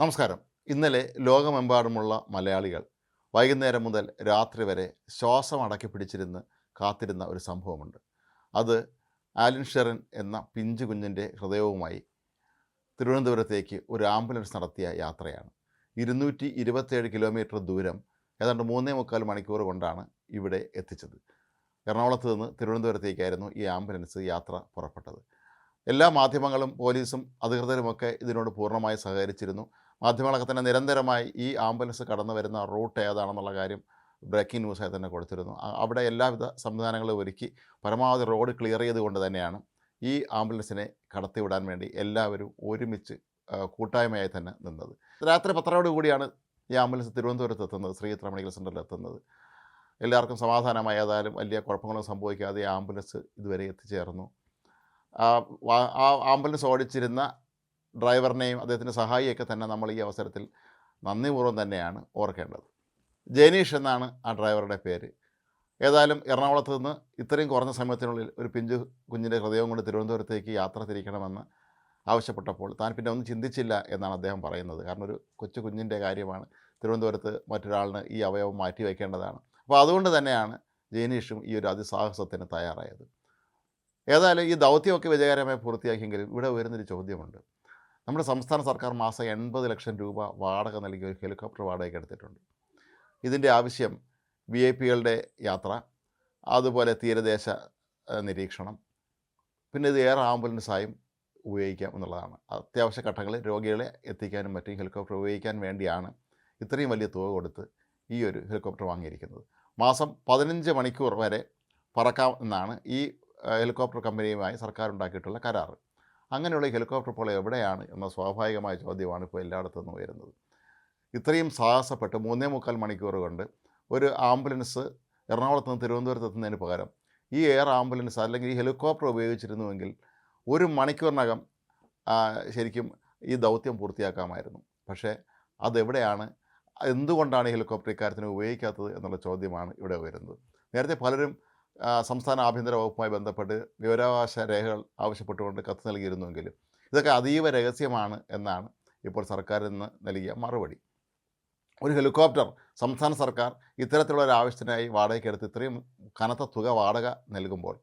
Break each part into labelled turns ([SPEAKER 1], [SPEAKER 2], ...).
[SPEAKER 1] നമസ്കാരം. ഇന്നലെ ലോകമെമ്പാടുമുള്ള മലയാളികൾ വൈകുന്നേരം മുതൽ രാത്രി വരെ ശ്വാസം അടക്കി പിടിച്ചിരുന്ന് കാത്തിരുന്ന ഒരു സംഭവമുണ്ട്. അത് ആലിൻ ഷെറൻ എന്ന പിഞ്ചു കുഞ്ഞിന്റെ ഹൃദയവുമായി തിരുവനന്തപുരത്തേക്ക് ഒരു ആംബുലൻസ് നടത്തിയ യാത്രയാണ്. ഇരുന്നൂറ്റി ഇരുപത്തേഴ് കിലോമീറ്റർ ദൂരം ഏതാണ്ട് മൂന്നേ മുക്കാൽ മണിക്കൂർ കൊണ്ടാണ് ഇവിടെ എത്തിച്ചത്. എറണാകുളത്ത് നിന്ന് തിരുവനന്തപുരത്തേക്കായിരുന്നു ഈ ആംബുലൻസ് യാത്ര പുറപ്പെട്ടത്. എല്ലാ മാധ്യമങ്ങളും പോലീസും അധികൃതരുമൊക്കെ ഇതിനോട് പൂർണമായി സഹകരിച്ചിരുന്നു. മാധ്യമങ്ങളൊക്കെ തന്നെ നിരന്തരമായി ഈ ആംബുലൻസ് കടന്നു വരുന്ന റൂട്ട് ഏതാണെന്നുള്ള കാര്യം ബ്രേക്കിംഗ് ന്യൂസായി തന്നെ കൊടുത്തിരുന്നു. അവിടെ എല്ലാവിധ സംവിധാനങ്ങളും ഒരുക്കി പരമാവധി റോഡ് ക്ലിയർ ചെയ്തുകൊണ്ട് തന്നെയാണ് ഈ ആംബുലൻസിനെ കടത്തിവിടാൻ വേണ്ടി എല്ലാവരും ഒരുമിച്ച് കൂട്ടായ്മയായി തന്നെ നിന്നത്. രാത്രി പത്തരയോട് കൂടിയാണ് ഈ ആംബുലൻസ് തിരുവനന്തപുരത്ത് എത്തുന്നത് ശ്രീ ഇത്ര മെഡിക്കൽ സെന്ററിൽ എത്തുന്നത്. എല്ലാവർക്കും സമാധാനമായി ഏതായാലും വലിയ കുഴപ്പങ്ങളും സംഭവിക്കാതെ ആംബുലൻസ് ഇതുവരെ എത്തിച്ചേർന്നു. ആ ആംബുലൻസ് ഓടിച്ചിരുന്ന ഡ്രൈവറിനെയും അദ്ദേഹത്തിന്റെ സഹായിയൊക്കെ തന്നെ നമ്മൾ ഈ അവസരത്തിൽ നന്ദിപൂർവം തന്നെയാണ് ഓർക്കേണ്ടത്. ജനീഷ് എന്നാണ് ആ ഡ്രൈവറുടെ പേര്. ഏതായാലും എറണാകുളത്ത് നിന്ന് ഇത്രയും കുറഞ്ഞ സമയത്തിനുള്ളിൽ ഒരു പിഞ്ചു കുഞ്ഞിന്റെ ഹൃദയം കൊണ്ട് തിരുവനന്തപുരത്തേക്ക് യാത്ര തിരിക്കണമെന്ന് ആവശ്യപ്പെട്ടപ്പോൾ താൻ പിന്നെ ഒന്നും ചിന്തിച്ചില്ല എന്നാണ് അദ്ദേഹം പറയുന്നത്. കാരണം ഒരു കൊച്ചു കുഞ്ഞിന്റെ കാര്യമാണ് തിരുവനന്തപുരത്ത് മറ്റൊരാളിന് ഈ അവയവം മാറ്റി വയ്ക്കേണ്ടതാണ്. അപ്പോൾ അതുകൊണ്ട് തന്നെയാണ് ജനീഷും ഈ ഒരു അതിസാഹസത്തിന് തയ്യാറായത്. ഏതായാലും ഈ ദൗത്യമൊക്കെ വിജയകരമായി പൂർത്തിയാക്കിയെങ്കിലും ഇവിടെ ഉയരുന്നൊരു ചോദ്യമുണ്ട്. നമ്മുടെ സംസ്ഥാന സർക്കാർ മാസം എൺപത് ലക്ഷം രൂപ വാടക നൽകി ഒരു ഹെലികോപ്റ്റർ വാടകയ്ക്ക് എടുത്തിട്ടുണ്ട്. ഇതിന്റെ ആവശ്യം വി ഐ പികളുടെ യാത്ര അതുപോലെ തീരദേശ നിരീക്ഷണം പിന്നെ ഇത് എയർ ആംബുലൻസായും ഉപയോഗിക്കാം എന്നുള്ളതാണ്. അത്യാവശ്യ ഘട്ടങ്ങളിൽ രോഗികളെ എത്തിക്കാനും മറ്റും ഹെലികോപ്റ്റർ ഉപയോഗിക്കാൻ വേണ്ടിയാണ് ഇത്രയും വലിയ തുക കൊടുത്ത് ഈ ഒരു ഹെലികോപ്റ്റർ വാങ്ങിയിരിക്കുന്നത്. മാസം പതിനഞ്ച് മണിക്കൂർ വരെ പറക്കാം എന്നാണ് ഈ ഹെലികോപ്റ്റർ കമ്പനിയുമായി സർക്കാർ ഉണ്ടാക്കിയിട്ടുള്ള കരാർ അങ്ങനെയുള്ള ഹെലികോപ്റ്റർ പോളം എവിടെയാണ് എന്ന സ്വാഭാവികമായ ചോദ്യമാണ് ഇപ്പോൾ എല്ലായിടത്തു നിന്നും വരുന്നത് ഇത്രയും സാഹസപ്പെട്ട് മൂന്നേ മുക്കാൽ മണിക്കൂർ കൊണ്ട് ഒരു ആംബുലൻസ് എറണാകുളത്ത് നിന്ന് തിരുവനന്തപുരത്ത് എത്തുന്നതിന് പകരം ഈ എയർ ആംബുലൻസ് അല്ലെങ്കിൽ ഈ ഹെലികോപ്റ്റർ ഉപയോഗിച്ചിരുന്നുവെങ്കിൽ ഒരു മണിക്കൂറിനകം ശരിക്കും ഈ ദൗത്യം പൂർത്തിയാക്കാമായിരുന്നു. പക്ഷേ അതെവിടെയാണ് എന്തുകൊണ്ടാണ് ഹെലികോപ്റ്റർ ഇക്കാര്യത്തിന് ഉപയോഗിക്കാത്തത് എന്നുള്ള ചോദ്യമാണ് ഇവിടെ വരുന്നത് നേരത്തെ പലരും സംസ്ഥാന ആഭ്യന്തര വകുപ്പുമായി ബന്ധപ്പെട്ട് വിവരാവകാശ രേഖകൾ ആവശ്യപ്പെട്ടുകൊണ്ട് കത്ത് നൽകിയിരുന്നുവെങ്കിലും ഇതൊക്കെ അതീവ രഹസ്യമാണ് എന്നാണ് ഇപ്പോൾ സർക്കാരിൽ നിന്ന് നൽകിയ മറുപടി. ഒരു ഹെലികോപ്റ്റർ സംസ്ഥാന സർക്കാർ ഇത്തരത്തിലുള്ള ഒരു ആവശ്യത്തിനായി വാടകയ്ക്കെടുത്ത് ഇത്രയും കനത്ത തുക വാടക നൽകുമ്പോൾ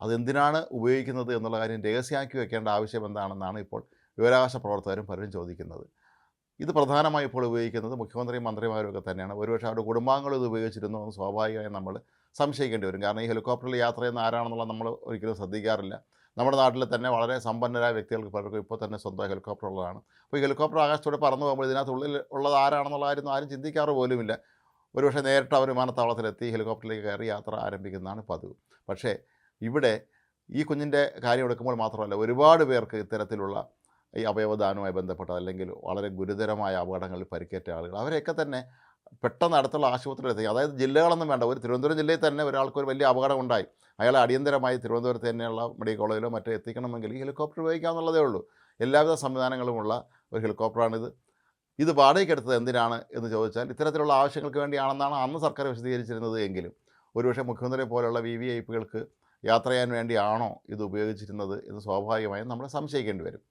[SPEAKER 1] അതെന്തിനാണ് ഉപയോഗിക്കുന്നത് എന്നുള്ള കാര്യം രഹസ്യമാക്കി വെക്കേണ്ട ആവശ്യം എന്താണെന്നാണ് ഇപ്പോൾ വിവരാവകാശ പ്രവർത്തകരും പലരും ചോദിക്കുന്നത്. ഇത് പ്രധാനമായി ഇപ്പോൾ ഉപയോഗിക്കുന്നത് മുഖ്യമന്ത്രിയും മന്ത്രിമാരും ഒക്കെ തന്നെയാണ്. ഒരുപക്ഷെ അവരുടെ കുടുംബാംഗങ്ങൾ ഇത് ഉപയോഗിച്ചിരുന്നു എന്ന് സ്വാഭാവികമായും നമ്മൾ സംശയിക്കേണ്ടി വരും. കാരണം ഈ ഹെലികോപ്റ്ററിൽ യാത്ര ചെയ്യുന്ന ആരാണെന്നുള്ള നമ്മൾ ഒരിക്കലും ശ്രദ്ധിക്കാറില്ല. നമ്മുടെ നാട്ടിൽ തന്നെ വളരെ സമ്പന്നരായ വ്യക്തികൾക്ക് പലർക്കും ഇപ്പോൾ തന്നെ സ്വന്തം ഹെലികോപ്റ്റർ ഉള്ളതാണ്. അപ്പോൾ ഈ ഹെലികോപ്റ്റർ ആകാശത്തോടെ പറന്നു പോകുമ്പോൾ ഇതിനകത്തുള്ളിൽ ഉള്ളത് ആരാണെന്നുള്ള കാര്യം ആരും ചിന്തിക്കാറ് പോലുമില്ല. ഒരുപക്ഷെ നേരിട്ട് അവർ വിമാനത്താവളത്തിലെത്തി ഹെലികോപ്റ്ററിലേക്ക് കയറി യാത്ര ആരംഭിക്കുന്നതാണ് പതിവ്. പക്ഷേ ഇവിടെ ഈ കുഞ്ഞിന്റെ കാര്യം എടുക്കുമ്പോൾ മാത്രമല്ല ഒരുപാട് പേർക്ക് ഇത്തരത്തിലുള്ള ഈ അവയവദാനവുമായി ബന്ധപ്പെട്ട അല്ലെങ്കിൽ വളരെ ഗുരുതരമായ അപകടങ്ങളിൽ പരിക്കേറ്റ ആളുകൾ അവരെയൊക്കെ തന്നെ പെട്ടെന്ന് അടുത്തുള്ള ആശുപത്രിയിൽ എത്തിക്കുക അതായത് ജില്ലകളൊന്നും വേണ്ട. ഒരു തിരുവനന്തപുരം ജില്ലയിൽ തന്നെ ഒരാൾക്ക് ഒരു വലിയ അപകടം ഉണ്ടായി അയാളെ അടിയന്തരമായി തിരുവനന്തപുരത്ത് തന്നെയുള്ള മെഡിക്കൽ കോളേജിലോ മറ്റോ എത്തിക്കണമെങ്കിൽ ഈ ഹെലികോപ്റ്റർ ഉപയോഗിക്കാമെന്നുള്ളതേ ഉള്ളൂ. എല്ലാവിധ സംവിധാനങ്ങളുമുള്ള ഒരു ഹെലികോപ്റ്ററാണിത്. ഇത് വാടകയ്ക്കെടുത്തത് എന്തിനാണ് എന്ന് ചോദിച്ചാൽ ഇത്തരത്തിലുള്ള ആവശ്യങ്ങൾക്ക് വേണ്ടിയാണെന്നാണ് അന്ന് സർക്കാർ വിശദീകരിച്ചിരുന്നത് എങ്കിലും. ഒരുപക്ഷെ മുഖ്യമന്ത്രിയെ പോലെയുള്ള വി വി ഐ പികൾക്ക് യാത്ര ചെയ്യാൻ വേണ്ടിയാണോ ഇത് ഉപയോഗിച്ചിരുന്നത് എന്ന് സ്വാഭാവികമായും നമ്മൾ സംശയിക്കേണ്ടി വരും.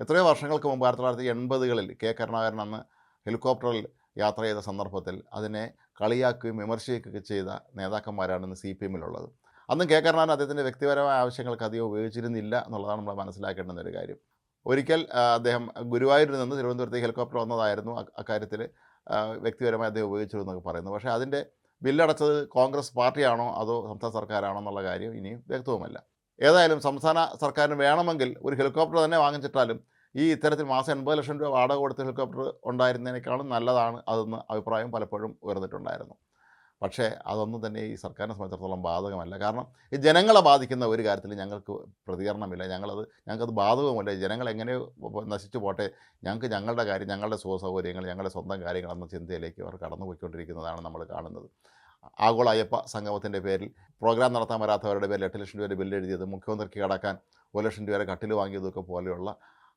[SPEAKER 1] എത്രയോ വർഷങ്ങൾക്ക് മുമ്പ് ആയിരത്തി തൊള്ളായിരത്തി എൺപതുകളിൽ കെ കരുണാകരൻ അന്ന് ഹെലികോപ്റ്ററിൽ യാത്ര ചെയ്ത സന്ദർഭത്തിൽ അതിനെ കളിയാക്കുകയും വിമർശിക്കുകയൊക്കെ ചെയ്ത നേതാക്കന്മാരാണ് ഇന്ന് സി പി എമ്മിലുള്ളത്. അന്നും കെ കരുണാകരൻ അദ്ദേഹത്തിന്റെ വ്യക്തിപരമായ ആവശ്യങ്ങൾക്ക് അധികം ഉപയോഗിച്ചിരുന്നില്ല എന്നുള്ളതാണ് നമ്മൾ മനസ്സിലാക്കേണ്ടുന്ന ഒരു കാര്യം. ഒരിക്കൽ അദ്ദേഹം ഗുരുവായൂരിൽ നിന്ന് തിരുവനന്തപുരത്തേക്ക് ഹെലികോപ്റ്റർ വന്നതായിരുന്നു. അക്കാര്യത്തിൽ വ്യക്തിപരമായി അദ്ദേഹം ഉപയോഗിച്ചിരുന്നൊക്കെ പറയുന്നു. പക്ഷേ അതിന്റെ ബില്ലടച്ചത് കോൺഗ്രസ് പാർട്ടിയാണോ അതോ സംസ്ഥാന സർക്കാരാണോ എന്നുള്ള കാര്യം ഇനിയും വ്യക്തവുമല്ല. ഏതായാലും സംസ്ഥാന സർക്കാരിന് വേണമെങ്കിൽ ഒരു ഹെലികോപ്റ്റർ തന്നെ വാങ്ങിച്ചിട്ടാലും ഈ ഇത്തരത്തിൽ മാസം എൺപത് ലക്ഷം രൂപ വാടക കൊടുത്ത ഹെലികോപ്റ്റർ ഉണ്ടായിരുന്നതിനേക്കാളും നല്ലതാണ് അതെന്ന് അഭിപ്രായം പലപ്പോഴും ഉയർന്നിട്ടുണ്ടായിരുന്നു. പക്ഷേ അതൊന്നും തന്നെ ഈ സർക്കാരിനെ സംബന്ധിച്ചിടത്തോളം ബാധകമല്ല. കാരണം ഈ ജനങ്ങളെ ബാധിക്കുന്ന ഒരു കാര്യത്തിൽ ഞങ്ങൾക്ക് പ്രതികരണമില്ല. ഞങ്ങളത് ഞങ്ങൾക്കത് ബാധകവുമല്ല. ജനങ്ങൾ എങ്ങനെ നശിച്ചു പോട്ടെ. ഞങ്ങൾക്ക് ഞങ്ങളുടെ കാര്യം ഞങ്ങളുടെ സുഖസൗകര്യങ്ങൾ ഞങ്ങളുടെ സ്വന്തം കാര്യങ്ങളെന്ന ചിന്തയിലേക്ക് അവർ കടന്നു പോയിക്കൊണ്ടിരിക്കുന്നതാണ് നമ്മൾ കാണുന്നത്. ആഗോള അയ്യപ്പ സംഗമത്തിന്റെ പേരിൽ പ്രോഗ്രാം നടത്താൻ വരാത്തവരുടെ പേരിൽ എട്ട് ലക്ഷം രൂപയുടെ ബില്ല് എഴുതിയത് മുഖ്യമന്ത്രിക്ക് കടക്കാൻ ഒരു ലക്ഷം രൂപയുടെ കട്ടിൽ വാങ്ങിയതൊക്കെ പോലെയുള്ള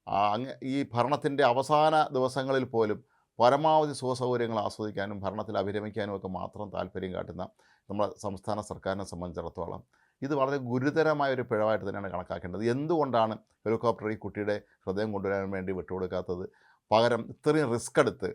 [SPEAKER 1] അങ്ങ് ഈ ഭരണത്തിന്റെ അവസാന ദിവസങ്ങളിൽ പോലും പരമാവധി സുഖസൗകര്യങ്ങൾ ആസ്വദിക്കാനും ഭരണത്തിൽ അഭിരമിക്കാനും ഒക്കെ മാത്രം താല്പര്യം കാട്ടുന്ന നമ്മുടെ സംസ്ഥാന സർക്കാരിനെ സംബന്ധിച്ചിടത്തോളം ഇത് വളരെ ഗുരുതരമായ ഒരു പിഴവായിട്ട് തന്നെയാണ് കണക്കാക്കേണ്ടത്. എന്തുകൊണ്ടാണ് ഹെലികോപ്റ്റർ ഈ കുട്ടിയുടെ ഹൃദയം കൊണ്ടുവരാൻ വേണ്ടി വിട്ടുകൊടുക്കാത്തത്? പകരം ഇത്രയും റിസ്ക് എടുത്ത്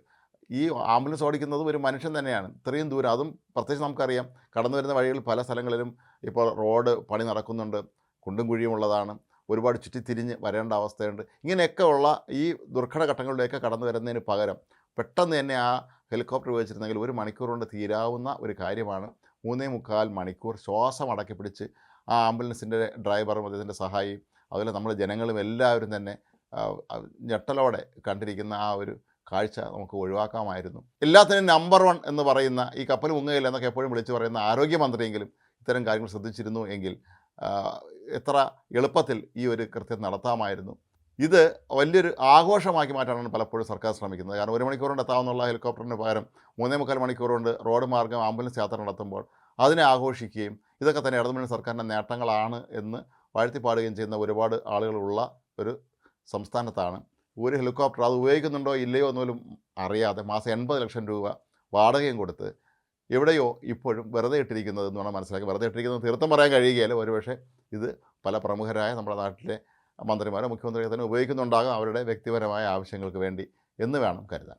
[SPEAKER 1] ഈ ആംബുലൻസ് ഓടിക്കുന്നതും ഒരു മനുഷ്യൻ തന്നെയാണ്. ഇത്രയും ദൂരം അതും പ്രത്യേകിച്ച് നമുക്കറിയാം. കടന്നു വരുന്ന വഴികളിൽ പല സ്ഥലങ്ങളിലും ഇപ്പോൾ റോഡ് പണി നടക്കുന്നുണ്ട്. കുണ്ടും കുഴിയും ഉള്ളതാണ്. ഒരുപാട് ചുറ്റിത്തിരിഞ്ഞ് വരേണ്ട അവസ്ഥയുണ്ട്. ഇങ്ങനെയൊക്കെ ഉള്ള ഈ ദുർഘട ഘട്ടങ്ങളിലേക്ക് കടന്നു വരുന്നതിന് പകരം പെട്ടെന്ന് തന്നെ ആ ഹെലികോപ്റ്റർ ഉപയോഗിച്ചിരുന്നെങ്കിൽ ഒരു മണിക്കൂർ കൊണ്ട് തീരാവുന്ന ഒരു കാര്യമാണ്. മൂന്നേ മുക്കാൽ മണിക്കൂർ ശ്വാസം അടക്കി പിടിച്ച് ആ ആംബുലൻസിന്റെ ഡ്രൈവറും അദ്ദേഹത്തിന്റെ സഹായിയും അതുപോലെ നമ്മുടെ ജനങ്ങളും എല്ലാവരും തന്നെ ഞെട്ടലോടെ കണ്ടിരിക്കുന്ന ആ ഒരു കാഴ്ച നമുക്ക് ഒഴിവാക്കാമായിരുന്നു. എല്ലാത്തിനും നമ്പർ വൺ എന്ന് പറയുന്ന ഈ കപ്പൽ മുങ്ങുകയില്ല എന്നൊക്കെ എപ്പോഴും വിളിച്ചു പറയുന്ന ആരോഗ്യമന്ത്രിയെങ്കിലും ഇത്തരം കാര്യങ്ങൾ ശ്രദ്ധിച്ചിരുന്നു എങ്കിൽ എത്ര എളുപ്പത്തിൽ ഈ ഒരു കൃത്യം നടത്താമായിരുന്നു. ഇത് വലിയൊരു ആഘോഷമാക്കി മാറ്റാനാണ് പലപ്പോഴും സർക്കാർ ശ്രമിക്കുന്നത്. കാരണം ഒരു മണിക്കൂർ കൊണ്ട് എത്താവുന്നുള്ള ഹെലികോപ്റ്ററിന് പകരം മൂന്നേ മുക്കാൽ മണിക്കൂർ കൊണ്ട് റോഡ് മാർഗം ആംബുലൻസ് യാത്ര നടത്തുമ്പോൾ അതിനെ ആഘോഷിക്കുകയും ഇതൊക്കെ തന്നെ ഇടതുമുന്നണി സർക്കാരിന്റെ നേട്ടങ്ങളാണ് എന്ന് വാഴ്ത്തിപ്പാടുകയും ചെയ്യുന്ന ഒരുപാട് ആളുകളുള്ള ഒരു സംസ്ഥാനത്താണ്. ഒരു ഹെലികോപ്റ്റർ അത് ഉപയോഗിക്കുന്നുണ്ടോ ഇല്ലയോ എന്നുപോലും അറിയാതെ മാസം എൺപത് ലക്ഷം രൂപ വാടകയും കൊടുത്ത് എവിടെയോ ഇപ്പോഴും വെറുതെ ഇട്ടിരിക്കുന്നത് എന്ന് വേണം മനസ്സിലാക്കി വെറുതെ ഇട്ടിരിക്കുന്നത് തീർത്ഥം പറയാൻ കഴിയുകയില്ല. ഒരുപക്ഷെ ഇത് പല പ്രമുഖരായ നമ്മുടെ നാട്ടിലെ മന്ത്രിമാരോ മുഖ്യമന്ത്രിയൊക്കെ തന്നെ ഉപയോഗിക്കുന്നുണ്ടാകാം അവരുടെ വ്യക്തിപരമായ ആവശ്യങ്ങൾക്ക് വേണ്ടി എന്ന് വേണം കരുതാൻ.